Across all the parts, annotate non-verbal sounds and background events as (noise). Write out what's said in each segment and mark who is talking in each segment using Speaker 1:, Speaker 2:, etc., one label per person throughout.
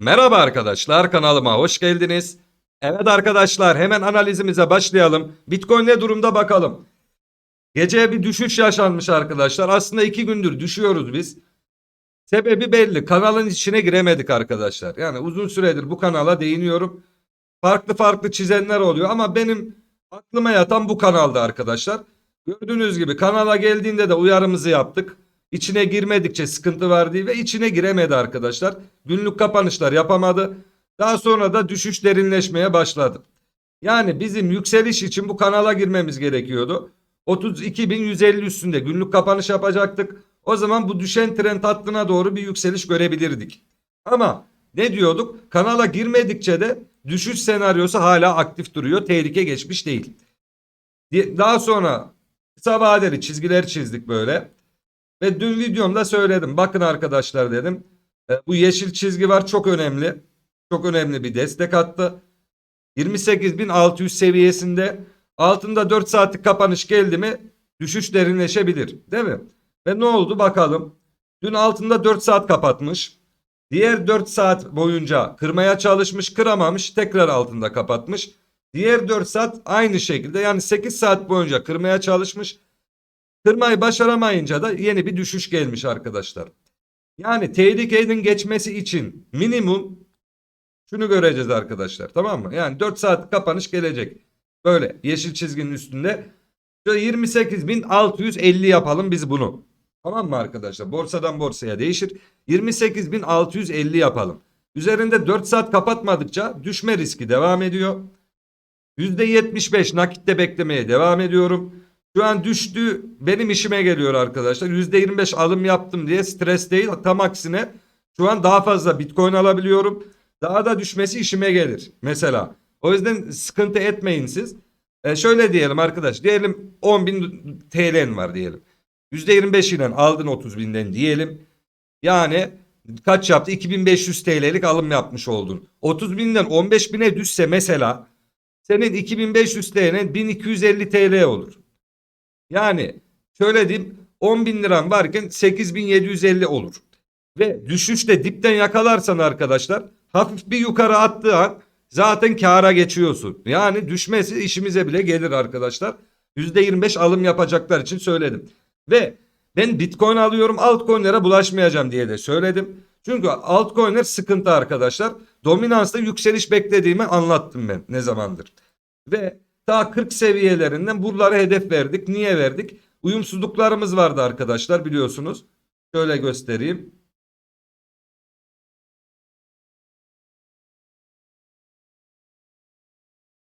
Speaker 1: Merhaba arkadaşlar kanalıma hoş geldiniz. Evet arkadaşlar hemen analizimize başlayalım. Bitcoin ne durumda bakalım. Gece bir düşüş yaşanmış arkadaşlar. Aslında iki gündür düşüyoruz biz. Sebebi belli. Kanalın içine giremedik arkadaşlar. Yani uzun süredir bu kanala değiniyorum. Farklı farklı çizenler oluyor ama benim aklıma yatan bu kanalda arkadaşlar. Gördüğünüz gibi kanala geldiğinde de uyarımızı yaptık. İçine girmedikçe sıkıntı var diye ve içine giremedi arkadaşlar. Günlük kapanışlar yapamadı. Daha sonra da düşüş derinleşmeye başladı. Yani bizim yükseliş için bu kanala girmemiz gerekiyordu. 32.150 üstünde günlük kapanış yapacaktık. O zaman bu düşen trend hattına doğru bir yükseliş görebilirdik. Ama ne diyorduk? Kanala girmedikçe de düşüş senaryosu hala aktif duruyor. Tehlike geçmiş değil. Daha sonra kısa vadeli çizgiler çizdik böyle. Ve dün videomda söyledim. Bakın arkadaşlar dedim. e, Bu yeşil çizgi var çok önemli. Çok önemli bir destek attı. 28.600 seviyesinde altında 4 saatlik kapanış geldi mi düşüş derinleşebilir. Değil mi? Ve ne oldu bakalım. Dün altında 4 saat kapatmış. Diğer 4 saat boyunca kırmaya çalışmış kıramamış tekrar altında kapatmış. Diğer 4 saat aynı şekilde yani 8 saat boyunca kırmaya çalışmış. Kırmayı başaramayınca da yeni bir düşüş gelmiş arkadaşlar. Yani tehlikenin geçmesi için minimum şunu göreceğiz arkadaşlar tamam mı? Yani 4 saat kapanış gelecek. Böyle yeşil çizginin üstünde. Şöyle 28.650 yapalım biz bunu. Tamam mı arkadaşlar? Borsadan borsaya değişir. 28.650 yapalım. Üzerinde 4 saat kapatmadıkça düşme riski devam ediyor. %75 nakitte beklemeye devam ediyorum. Şu an düştü benim işime geliyor arkadaşlar. %25 alım yaptım diye stres değil. Tam aksine şu an daha fazla bitcoin alabiliyorum. Daha da düşmesi işime gelir mesela. O yüzden sıkıntı etmeyin siz. E şöyle diyelim arkadaş. Diyelim 10.000 TL'n var diyelim. %25 ile aldın 30 binden diyelim. Yani kaç yaptı? 2500 TL'lik alım yapmış oldun. 30 binden 15 bine düşse mesela senin 2500 TL 1250 TL olur. Yani şöyle diyeyim 10 bin liran varken 8750 olur. Ve düşüşte dipten yakalarsan arkadaşlar hafif bir yukarı attığı an zaten kâra geçiyorsun. Yani düşmesi işimize bile gelir arkadaşlar. %25 alım yapacaklar için söyledim. Ve ben bitcoin alıyorum altcoin'lere bulaşmayacağım diye de söyledim. Çünkü altcoin'ler sıkıntı arkadaşlar. Dominansta yükseliş beklediğimi anlattım ben ne zamandır. Ve ta 40 seviyelerinden buralara hedef verdik. Niye verdik? Uyumsuzluklarımız vardı arkadaşlar biliyorsunuz. Şöyle göstereyim.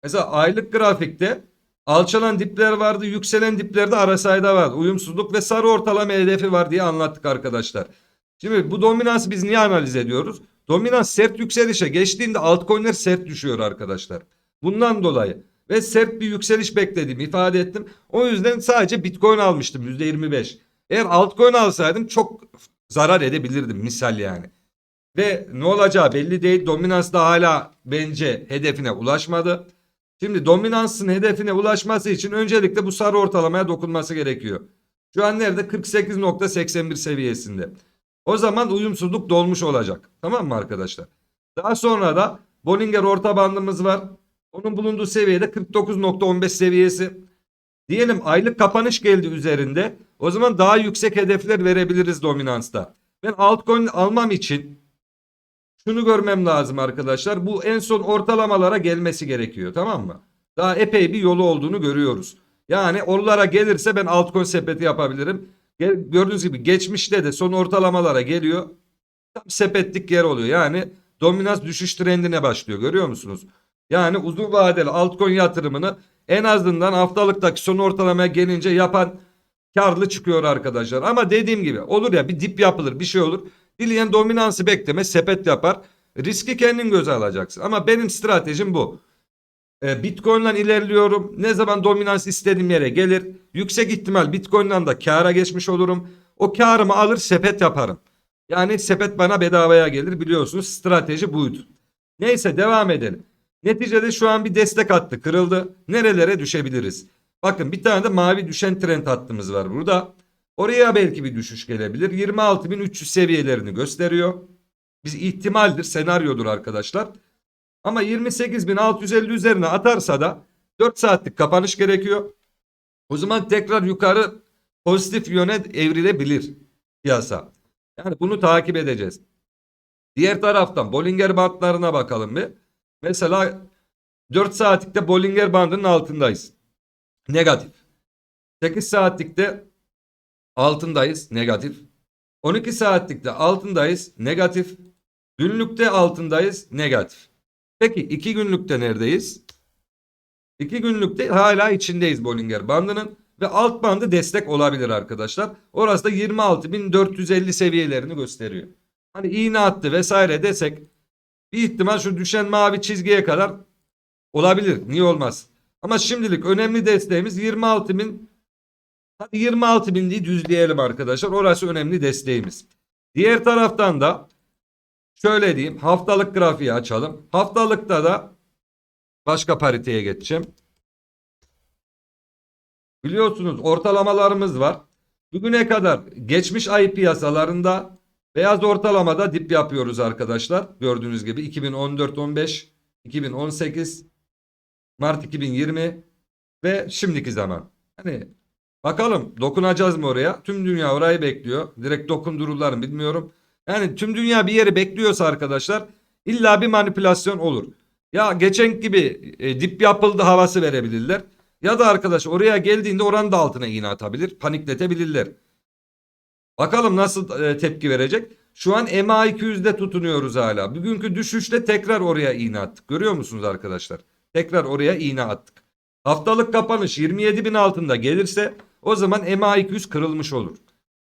Speaker 1: Mesela aylık grafikte alçalan dipler vardı, yükselen diplerde arasayda vardı. Uyumsuzluk ve sarı ortalama hedefi var diye anlattık arkadaşlar. Şimdi bu dominansı biz niye analiz ediyoruz? Dominans sert yükselişe geçtiğinde altcoin'ler sert düşüyor arkadaşlar. Bundan dolayı ve sert bir yükseliş beklediğimi ifade ettim. O yüzden sadece Bitcoin almıştım %25. Eğer altcoin alsaydım çok zarar edebilirdim misal yani. Ve ne olacağı belli değil. Dominans da hala bence hedefine ulaşmadı. Şimdi dominansın hedefine ulaşması için öncelikle bu sarı ortalamaya dokunması gerekiyor. Şu an nerede? 48.81 seviyesinde. O zaman uyumsuzluk dolmuş olacak. Tamam mı arkadaşlar? Daha sonra da Bollinger orta bandımız var. Onun bulunduğu seviyede 49.15 seviyesi. Diyelim aylık kapanış geldi üzerinde. O zaman daha yüksek hedefler verebiliriz dominansta. Ben altcoin almam için şunu görmem lazım arkadaşlar. Bu en son ortalamalara gelmesi gerekiyor tamam mı? Daha epey bir yolu olduğunu görüyoruz. Yani oralara gelirse ben altcoin sepeti yapabilirim. Gördüğünüz gibi geçmişte de son ortalamalara geliyor. Tam sepetlik yer oluyor. Yani dominans düşüş trendine başlıyor. Görüyor musunuz? Yani uzun vadeli altcoin yatırımını en azından haftalıktaki son ortalamaya gelince yapan karlı çıkıyor arkadaşlar. Ama dediğim gibi olur ya bir dip yapılır bir şey olur. Dileyen dominansı bekleme sepet yapar. Riski kendin göze alacaksın. Ama benim stratejim bu. E, Bitcoin'den ilerliyorum. Ne zaman dominans istediğim yere gelir. Yüksek ihtimal Bitcoin'den de kâra geçmiş olurum. O karımı alır sepet yaparım. Yani sepet bana bedavaya gelir biliyorsunuz. Strateji buydu. Neyse devam edelim. Neticede şu an bir destek attı kırıldı. Nerelere düşebiliriz? Bakın bir tane de mavi düşen trend hattımız var burada. Oraya belki bir düşüş gelebilir. 26.300 seviyelerini gösteriyor. Biz ihtimaldir, senaryodur arkadaşlar. Ama 28.650 üzerine atarsa da 4 saatlik kapanış gerekiyor. O zaman tekrar yukarı pozitif yöne evrilebilir piyasa. Yani bunu takip edeceğiz. Diğer taraftan Bollinger bandlarına bakalım bir. Mesela 4 saatlikte Bollinger bandının altındayız. Negatif. 8 saatlikte altındayız. Negatif. 12 saatlikte altındayız. Negatif. Günlükte altındayız. Negatif. Peki 2 günlükte neredeyiz? 2 günlükte hala içindeyiz Bollinger bandının ve alt bandı destek olabilir arkadaşlar. Orası da 26.450 seviyelerini gösteriyor. Hani iğne attı vesaire desek bir ihtimal şu düşen mavi çizgiye kadar olabilir. Niye olmaz? Ama şimdilik önemli desteğimiz 26.000 Hadi 26 bin değil düzleyelim arkadaşlar. Orası önemli desteğimiz. Diğer taraftan da şöyle diyeyim haftalık grafiği açalım. Haftalıkta da başka pariteye geçeceğim. Biliyorsunuz ortalamalarımız var. Bugüne kadar geçmiş ay piyasalarında beyaz ortalamada dip yapıyoruz arkadaşlar. Gördüğünüz gibi 2014-15, 2018, Mart 2020 ve şimdiki zaman. Hani Bakalım dokunacağız mı oraya? Tüm dünya orayı bekliyor. Direkt dokundururlar mı bilmiyorum. Yani tüm dünya bir yeri bekliyorsa arkadaşlar illa bir manipülasyon olur. Ya geçen gibi e, dip yapıldı havası verebilirler. Ya da arkadaş oraya geldiğinde oranın da altına iğne atabilir. Panikletebilirler. Bakalım nasıl e, tepki verecek. Şu an MA200'de tutunuyoruz hala. Bugünkü düşüşte tekrar oraya iğne attık. Görüyor musunuz arkadaşlar? Tekrar oraya iğne attık. Haftalık kapanış 27 bin altında gelirse o zaman MA200 kırılmış olur.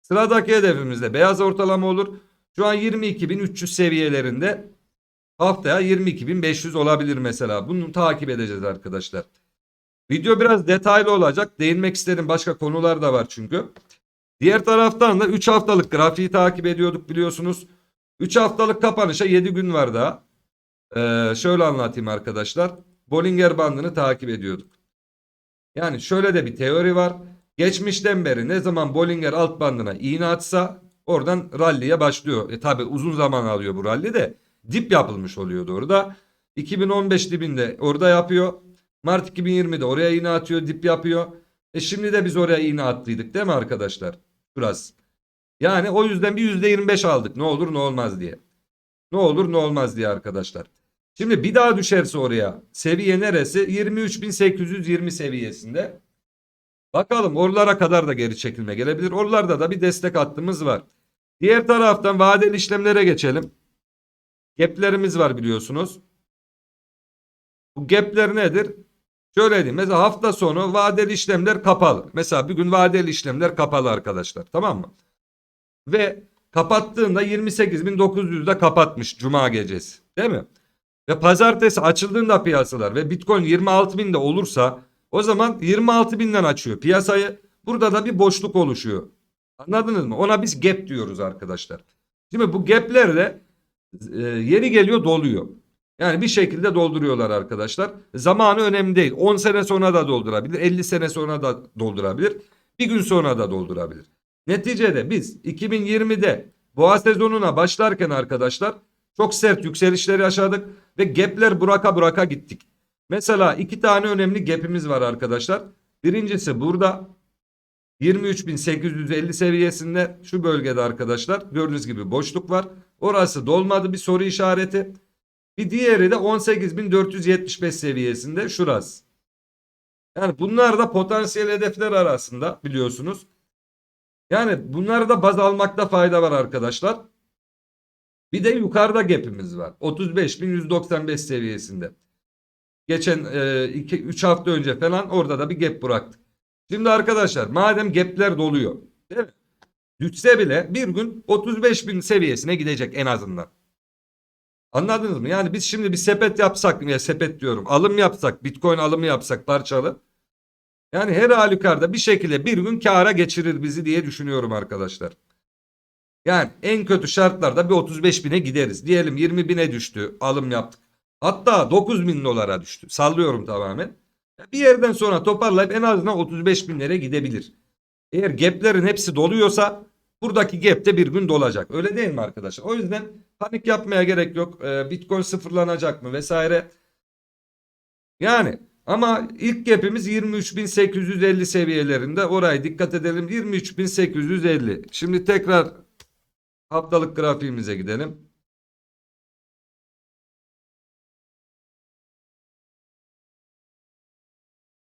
Speaker 1: Sıradaki hedefimiz de beyaz ortalama olur. Şu an 22.300 seviyelerinde haftaya 22.500 olabilir mesela. Bunu takip edeceğiz arkadaşlar. Video biraz detaylı olacak. Değinmek isterim başka konular da var çünkü. Diğer taraftan da 3 haftalık grafiği takip ediyorduk biliyorsunuz. 3 haftalık kapanışa 7 gün var daha. Ee, şöyle anlatayım arkadaşlar. Bollinger bandını takip ediyorduk. Yani şöyle de bir teori var. Geçmişten beri ne zaman Bollinger alt bandına iğne atsa oradan ralliye başlıyor. E tabi uzun zaman alıyor bu ralli de dip yapılmış oluyordu orada. 2015 dibinde orada yapıyor. Mart 2020'de oraya iğne atıyor dip yapıyor. E şimdi de biz oraya iğne attıydık değil mi arkadaşlar? Burası. Yani o yüzden bir %25 aldık ne olur ne olmaz diye. Ne olur ne olmaz diye arkadaşlar. Şimdi bir daha düşerse oraya seviye neresi? 23.820 seviyesinde. Bakalım oralara kadar da geri çekilme gelebilir. Oralarda da bir destek hattımız var. Diğer taraftan vadeli işlemlere geçelim. Gap'lerimiz var biliyorsunuz. Bu gap'ler nedir? Şöyle diyeyim. Mesela hafta sonu vadeli işlemler kapalı. Mesela bir gün vadeli işlemler kapalı arkadaşlar. Tamam mı? Ve kapattığında 28.900'de kapatmış cuma gecesi. Değil mi? Ve pazartesi açıldığında piyasalar ve Bitcoin 26.000'de olursa o zaman 26.000'den açıyor piyasayı. Burada da bir boşluk oluşuyor. Anladınız mı? Ona biz gap diyoruz arkadaşlar. Şimdi bu gap'ler de e, yeri geliyor doluyor. Yani bir şekilde dolduruyorlar arkadaşlar. Zamanı önemli değil. 10 sene sonra da doldurabilir. 50 sene sonra da doldurabilir. Bir gün sonra da doldurabilir. Neticede biz 2020'de boğa sezonuna başlarken arkadaşlar çok sert yükselişler yaşadık ve gap'ler buraka buraka gittik. Mesela iki tane önemli gap'imiz var arkadaşlar. Birincisi burada 23.850 seviyesinde şu bölgede arkadaşlar gördüğünüz gibi boşluk var. Orası dolmadı bir soru işareti. Bir diğeri de 18.475 seviyesinde şurası. Yani bunlar da potansiyel hedefler arasında biliyorsunuz. Yani bunları da baz almakta fayda var arkadaşlar. Bir de yukarıda gap'imiz var. 35.195 seviyesinde. Geçen 3 e, hafta önce falan orada da bir gap bıraktık. Şimdi arkadaşlar madem gap'ler doluyor. Değil mi? Düşse bile bir gün 35.000 seviyesine gidecek en azından. Anladınız mı? Yani biz şimdi bir sepet yapsak ya sepet diyorum alım yapsak bitcoin alımı yapsak parçalı. Yani her halükarda bir şekilde bir gün kâra geçirir bizi diye düşünüyorum arkadaşlar. Yani en kötü şartlarda bir 35 bine gideriz. Diyelim 20 bine düştü alım yaptık. Hatta 9 bin dolara düştü. Sallıyorum tamamen. Bir yerden sonra toparlayıp en azından 35 binlere gidebilir. Eğer gaplerin hepsi doluyorsa Buradaki gap de bir gün dolacak. Öyle değil mi arkadaşlar? O yüzden panik yapmaya gerek yok. Ee, Bitcoin sıfırlanacak mı vesaire. Yani ama ilk gap'imiz 23.850 seviyelerinde. Oraya dikkat edelim. 23.850. Şimdi tekrar haftalık grafiğimize gidelim.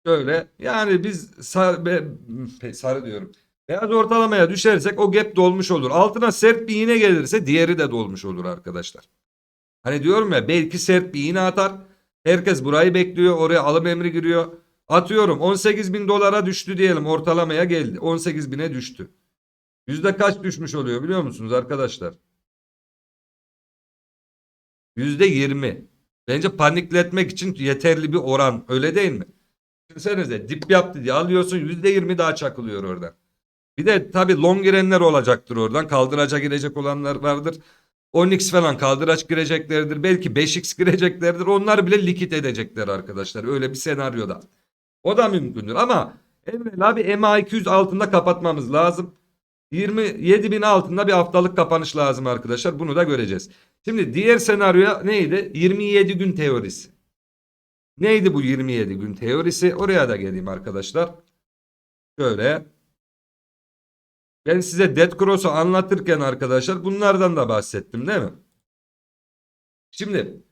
Speaker 1: Şöyle yani biz sarı, be, sarı diyorum. Beyaz ortalamaya düşersek o gap dolmuş olur. Altına sert bir iğne gelirse diğeri de dolmuş olur arkadaşlar. Hani diyorum ya belki sert bir iğne atar. Herkes burayı bekliyor. Oraya alım emri giriyor. Atıyorum 18 bin dolara düştü diyelim ortalamaya geldi. 18 bine düştü. Yüzde kaç düşmüş oluyor biliyor musunuz arkadaşlar? Yüzde 20. Bence panikletmek için yeterli bir oran öyle değil mi? Düşünsenize dip yaptı diye alıyorsun yüzde yirmi daha çakılıyor oradan. Bir de tabi long girenler olacaktır oradan. Kaldıraca girecek olanlar vardır. 10x falan kaldıraç gireceklerdir. Belki 5x gireceklerdir. Onlar bile likit edecekler arkadaşlar. Öyle bir senaryoda. O da mümkündür ama evvela bir MA200 altında kapatmamız lazım. 27 bin altında bir haftalık kapanış lazım arkadaşlar. Bunu da göreceğiz. Şimdi diğer senaryo neydi? 27 gün teorisi. Neydi bu 27 gün teorisi? Oraya da geleyim arkadaşlar. Şöyle. Ben size Dead Cross'u anlatırken arkadaşlar bunlardan da bahsettim değil mi? Şimdi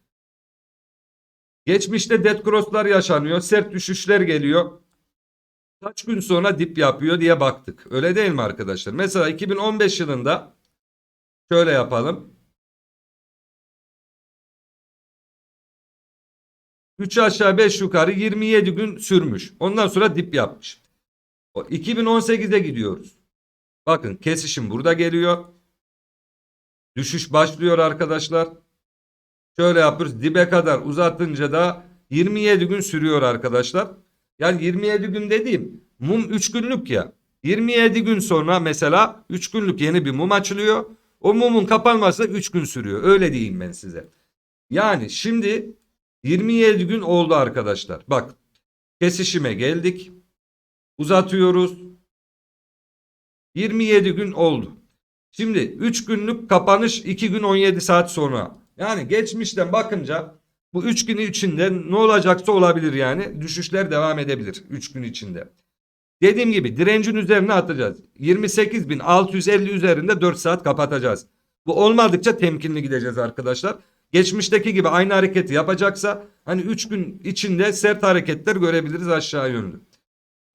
Speaker 1: geçmişte Dead Cross'lar yaşanıyor. Sert düşüşler geliyor. Kaç gün sonra dip yapıyor diye baktık. Öyle değil mi arkadaşlar? Mesela 2015 yılında şöyle yapalım. 3 aşağı 5 yukarı 27 gün sürmüş. Ondan sonra dip yapmış. O 2018'e gidiyoruz. Bakın kesişim burada geliyor. Düşüş başlıyor arkadaşlar. Şöyle yapıyoruz. Dibe kadar uzatınca da 27 gün sürüyor arkadaşlar. Yani 27 gün dediğim mum 3 günlük ya. 27 gün sonra mesela 3 günlük yeni bir mum açılıyor. O mumun kapanması da 3 gün sürüyor. Öyle diyeyim ben size. Yani şimdi 27 gün oldu arkadaşlar. Bak kesişime geldik. Uzatıyoruz. 27 gün oldu. Şimdi 3 günlük kapanış 2 gün 17 saat sonra. Yani geçmişten bakınca bu 3 gün içinde ne olacaksa olabilir yani. Düşüşler devam edebilir 3 gün içinde. Dediğim gibi direncin üzerine atacağız. 28.650 üzerinde 4 saat kapatacağız. Bu olmadıkça temkinli gideceğiz arkadaşlar. Geçmişteki gibi aynı hareketi yapacaksa hani 3 gün içinde sert hareketler görebiliriz aşağı yönlü.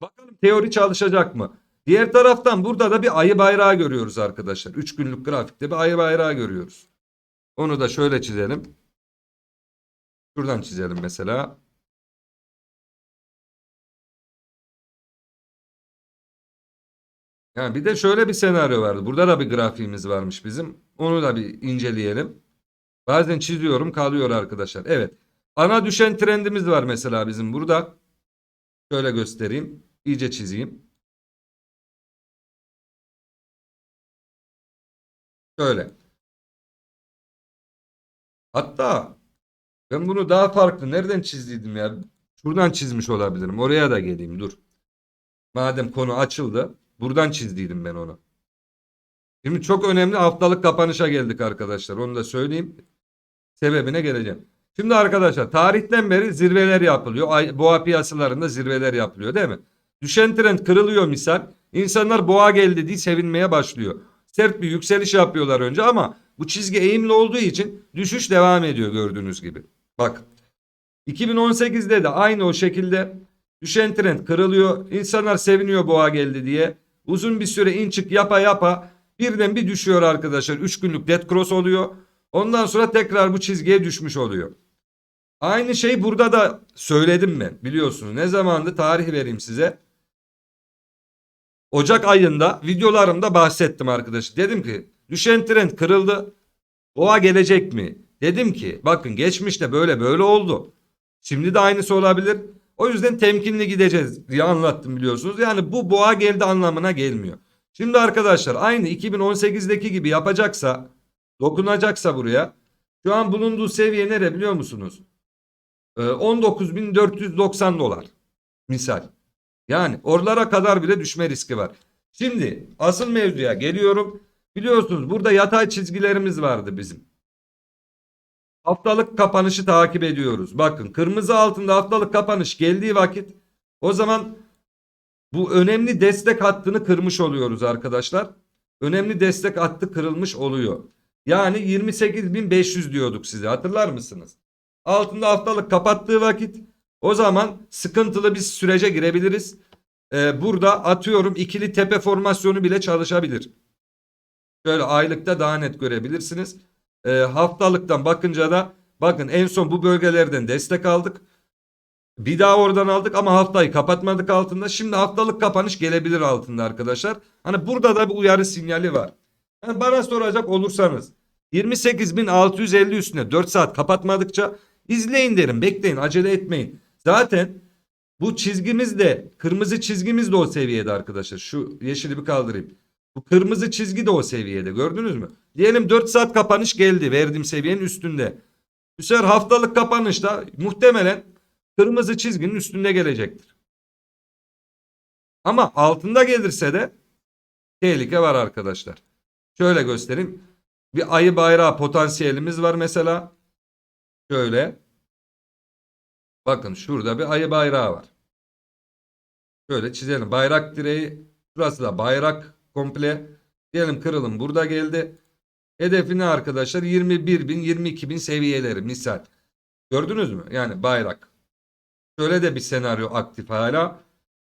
Speaker 1: Bakalım teori çalışacak mı? Diğer taraftan burada da bir ayı bayrağı görüyoruz arkadaşlar. 3 günlük grafikte bir ayı bayrağı görüyoruz. Onu da şöyle çizelim. Şuradan çizelim mesela. Yani bir de şöyle bir senaryo vardı. Burada da bir grafiğimiz varmış bizim. Onu da bir inceleyelim. Bazen çiziyorum kalıyor arkadaşlar. Evet. Ana düşen trendimiz var mesela bizim burada. Şöyle göstereyim. İyice çizeyim. Şöyle. Hatta ben bunu daha farklı nereden çizdiydim ya? Şuradan çizmiş olabilirim. Oraya da geleyim dur. Madem konu açıldı. Buradan çizdiydim ben onu. Şimdi çok önemli haftalık kapanışa geldik arkadaşlar. Onu da söyleyeyim. Sebebine geleceğim. Şimdi arkadaşlar tarihten beri zirveler yapılıyor. Boğa piyasalarında zirveler yapılıyor değil mi? Düşen trend kırılıyor misal. İnsanlar boğa geldi diye sevinmeye başlıyor. Sert bir yükseliş yapıyorlar önce ama bu çizgi eğimli olduğu için düşüş devam ediyor gördüğünüz gibi. Bak 2018'de de aynı o şekilde düşen trend kırılıyor. İnsanlar seviniyor boğa geldi diye. Uzun bir süre in çık yapa yapa birden bir düşüyor arkadaşlar. 3 günlük dead cross oluyor. Ondan sonra tekrar bu çizgiye düşmüş oluyor. Aynı şey burada da söyledim ben biliyorsunuz. Ne zamandı tarih vereyim size. Ocak ayında videolarımda bahsettim arkadaşlar. Dedim ki düşen trend kırıldı. Boğa gelecek mi? Dedim ki bakın geçmişte böyle böyle oldu. Şimdi de aynısı olabilir. O yüzden temkinli gideceğiz diye anlattım biliyorsunuz. Yani bu boğa geldi anlamına gelmiyor. Şimdi arkadaşlar aynı 2018'deki gibi yapacaksa dokunacaksa buraya şu an bulunduğu seviye nere biliyor musunuz? Ee, 19.490 dolar misal. Yani oralara kadar bile düşme riski var. Şimdi asıl mevzuya geliyorum. Biliyorsunuz burada yatay çizgilerimiz vardı bizim. Haftalık kapanışı takip ediyoruz. Bakın kırmızı altında haftalık kapanış geldiği vakit o zaman bu önemli destek hattını kırmış oluyoruz arkadaşlar. Önemli destek hattı kırılmış oluyor. Yani 28.500 diyorduk size hatırlar mısınız? Altında haftalık kapattığı vakit o zaman sıkıntılı bir sürece girebiliriz. Ee, burada atıyorum ikili tepe formasyonu bile çalışabilir. Şöyle aylıkta daha net görebilirsiniz. Ee, haftalıktan bakınca da bakın en son bu bölgelerden destek aldık. Bir daha oradan aldık ama haftayı kapatmadık altında. Şimdi haftalık kapanış gelebilir altında arkadaşlar. Hani burada da bir uyarı sinyali var. Yani bana soracak olursanız 28.650 üstüne 4 saat kapatmadıkça izleyin derim. Bekleyin acele etmeyin. Zaten bu çizgimiz de kırmızı çizgimiz de o seviyede arkadaşlar. Şu yeşili bir kaldırayım. Bu kırmızı çizgi de o seviyede gördünüz mü? Diyelim 4 saat kapanış geldi verdiğim seviyenin üstünde. Bu sefer haftalık kapanışta muhtemelen kırmızı çizginin üstünde gelecektir. Ama altında gelirse de tehlike var arkadaşlar. Şöyle göstereyim. Bir ayı bayrağı potansiyelimiz var mesela. Şöyle. Bakın şurada bir ayı bayrağı var. Şöyle çizelim. Bayrak direği. Burası da bayrak komple. Diyelim kırılım burada geldi. Hedefi ne arkadaşlar? 21 bin 22 bin seviyeleri misal. Gördünüz mü? Yani bayrak. Şöyle de bir senaryo aktif hala.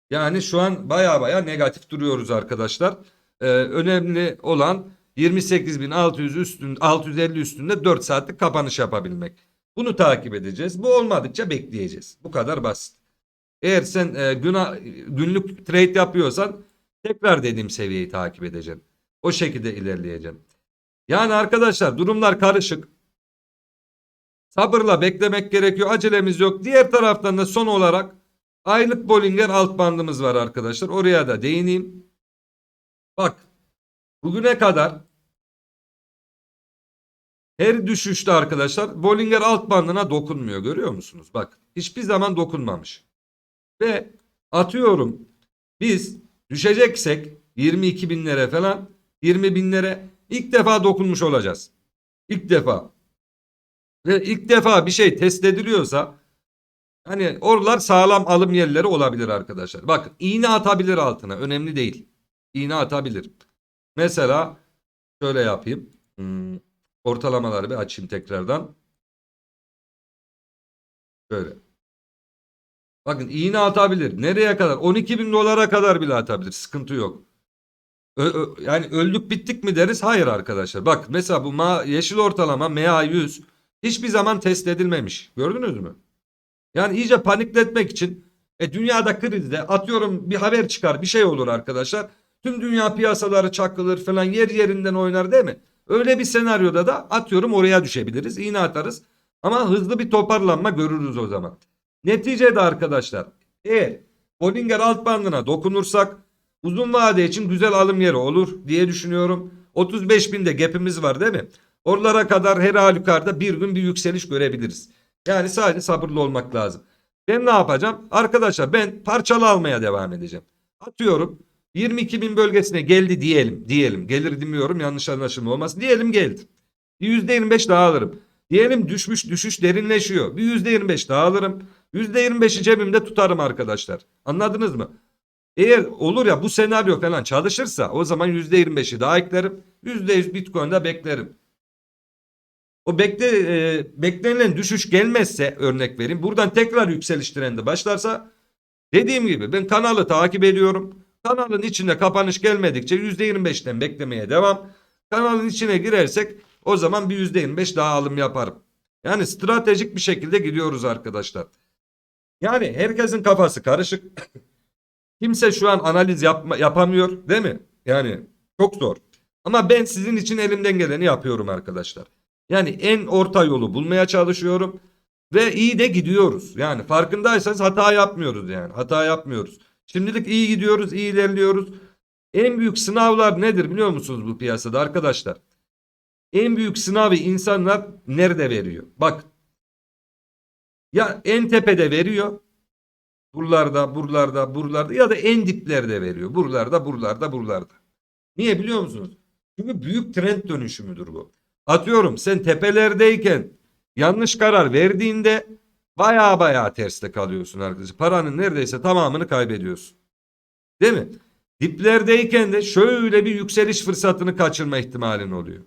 Speaker 1: Yani şu an baya baya negatif duruyoruz arkadaşlar. Ee, önemli olan 28.600 üstün 650 üstünde 4 saatlik kapanış yapabilmek. Bunu takip edeceğiz. Bu olmadıkça bekleyeceğiz. Bu kadar basit. Eğer sen e, güna, günlük trade yapıyorsan tekrar dediğim seviyeyi takip edeceksin. O şekilde ilerleyeceksin. Yani arkadaşlar durumlar karışık. Sabırla beklemek gerekiyor. Acelemiz yok. Diğer taraftan da son olarak aylık Bollinger alt bandımız var arkadaşlar. Oraya da değineyim. Bak bugüne kadar her düşüşte arkadaşlar Bollinger alt bandına dokunmuyor. Görüyor musunuz? Bak hiçbir zaman dokunmamış. Ve atıyorum biz düşeceksek 22 binlere falan 20 binlere ilk defa dokunmuş olacağız. İlk defa. Ve ilk defa bir şey test ediliyorsa hani oralar sağlam alım yerleri olabilir arkadaşlar. Bak iğne atabilir altına. Önemli değil. İğne atabilir. Mesela şöyle yapayım. Hmm, ortalamaları bir açayım tekrardan. Şöyle. Bakın iğne atabilir. Nereye kadar? 12 bin dolara kadar bile atabilir. Sıkıntı yok. Ö- ö- yani öldük bittik mi deriz? Hayır arkadaşlar. Bak mesela bu ma- yeşil ortalama MA100 hiçbir zaman test edilmemiş. Gördünüz mü? Yani iyice panikletmek için e, dünyada krizde atıyorum bir haber çıkar bir şey olur arkadaşlar. Tüm dünya piyasaları çakılır falan yer yerinden oynar değil mi? Öyle bir senaryoda da atıyorum oraya düşebiliriz. iğne atarız. Ama hızlı bir toparlanma görürüz o zaman. Neticede arkadaşlar eğer Bollinger alt bandına dokunursak uzun vade için güzel alım yeri olur diye düşünüyorum. 35 binde gap'imiz var değil mi? Oralara kadar her halükarda bir gün bir yükseliş görebiliriz. Yani sadece sabırlı olmak lazım. Ben ne yapacağım? Arkadaşlar ben parçalı almaya devam edeceğim. Atıyorum 22 bin bölgesine geldi diyelim. Diyelim gelir demiyorum yanlış anlaşılma olmasın. Diyelim geldi. Bir %25 daha alırım. Diyelim düşmüş düşüş derinleşiyor. Bir %25 daha alırım. %25'i cebimde tutarım arkadaşlar. Anladınız mı? Eğer olur ya bu senaryo falan çalışırsa o zaman %25'i daha eklerim. %100 Bitcoin'de beklerim. O bekle, e, beklenilen düşüş gelmezse örnek vereyim. Buradan tekrar yükseliş trendi başlarsa dediğim gibi ben kanalı takip ediyorum. Kanalın içinde kapanış gelmedikçe %25'ten beklemeye devam. Kanalın içine girersek o zaman bir %25 daha alım yaparım. Yani stratejik bir şekilde gidiyoruz arkadaşlar. Yani herkesin kafası karışık. (coughs) Kimse şu an analiz yapma, yapamıyor değil mi? Yani çok zor. Ama ben sizin için elimden geleni yapıyorum arkadaşlar. Yani en orta yolu bulmaya çalışıyorum. Ve iyi de gidiyoruz. Yani farkındaysanız hata yapmıyoruz yani. Hata yapmıyoruz. Şimdilik iyi gidiyoruz, iyi ilerliyoruz. En büyük sınavlar nedir biliyor musunuz bu piyasada arkadaşlar? En büyük sınavı insanlar nerede veriyor? Bak. Ya en tepede veriyor Buralarda, buralarda, buralarda ya da en diplerde veriyor. Buralarda, buralarda, buralarda. Niye biliyor musunuz? Çünkü büyük trend dönüşümüdür bu. Atıyorum sen tepelerdeyken yanlış karar verdiğinde baya baya terste kalıyorsun arkadaşlar. Paranın neredeyse tamamını kaybediyorsun. Değil mi? Diplerdeyken de şöyle bir yükseliş fırsatını kaçırma ihtimalin oluyor.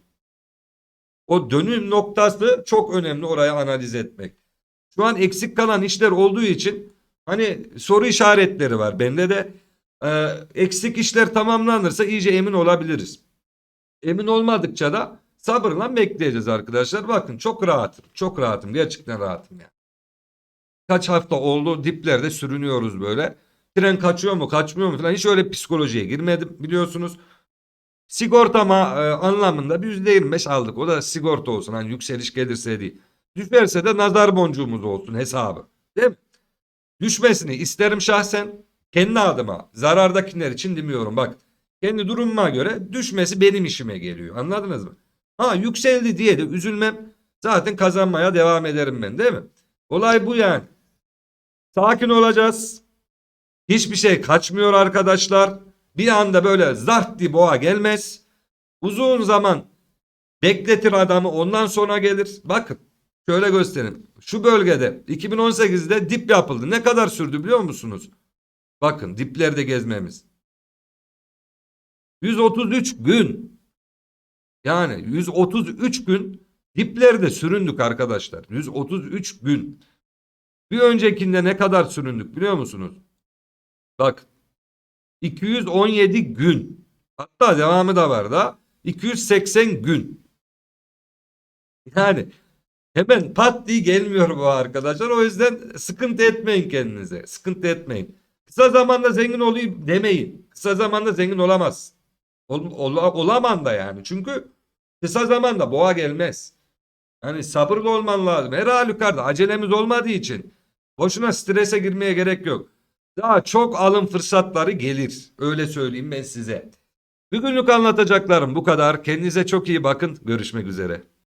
Speaker 1: O dönüm noktası çok önemli oraya analiz etmek. Şu an eksik kalan işler olduğu için hani soru işaretleri var. Bende de e, eksik işler tamamlanırsa iyice emin olabiliriz. Emin olmadıkça da sabırla bekleyeceğiz arkadaşlar. Bakın çok rahatım. Çok rahatım. Gerçekten rahatım yani. Kaç hafta oldu diplerde sürünüyoruz böyle. Tren kaçıyor mu kaçmıyor mu falan hiç öyle psikolojiye girmedim biliyorsunuz. Sigortama e, anlamında bir %25 aldık. O da sigorta olsun. Hani yükseliş gelirse değil. Düşerse de nazar boncuğumuz olsun hesabı. Değil mi? Düşmesini isterim şahsen. Kendi adıma zarardakiler için demiyorum. Bak kendi durumuma göre düşmesi benim işime geliyor. Anladınız mı? Ha yükseldi diye de üzülmem. Zaten kazanmaya devam ederim ben değil mi? Olay bu yani. Sakin olacağız. Hiçbir şey kaçmıyor arkadaşlar. Bir anda böyle zart diye boğa gelmez. Uzun zaman bekletir adamı ondan sonra gelir. Bakın şöyle göstereyim. Şu bölgede 2018'de dip yapıldı. Ne kadar sürdü biliyor musunuz? Bakın diplerde gezmemiz. 133 gün. Yani 133 gün diplerde süründük arkadaşlar. 133 gün. Bir öncekinde ne kadar süründük biliyor musunuz? Bak 217 gün. Hatta devamı da var da 280 gün. Yani hemen pat diye gelmiyor bu arkadaşlar. O yüzden sıkıntı etmeyin kendinize. Sıkıntı etmeyin. Kısa zamanda zengin olayım demeyin. Kısa zamanda zengin olamaz. Ol, ola- olamam da yani. Çünkü kısa zamanda boğa gelmez. Yani sabırlı olman lazım. Her halükarda acelemiz olmadığı için boşuna strese girmeye gerek yok. Daha çok alım fırsatları gelir. Öyle söyleyeyim ben size. Bugünlük anlatacaklarım bu kadar. Kendinize çok iyi bakın. Görüşmek üzere.